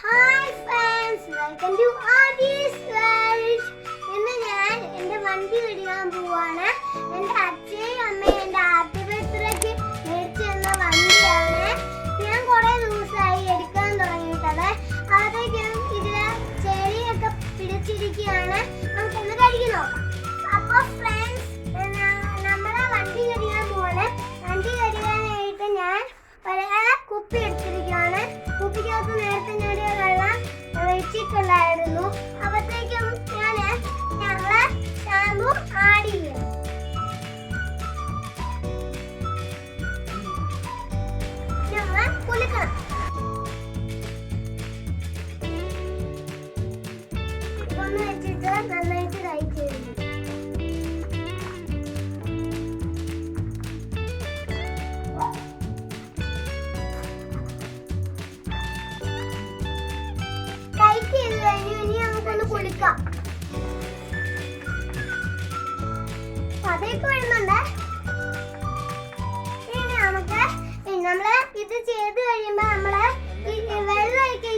Hi friends welcome to Aadi's world ഇന്ന് ഞാൻ എന്റെ വണ്ടി ഇടിയാൻ പോവാണ്. Bana acıdan anne ഇത് ചെയ്ത് കഴിയുമ്പോ നമ്മൾ വെള്ളം ഒക്കെ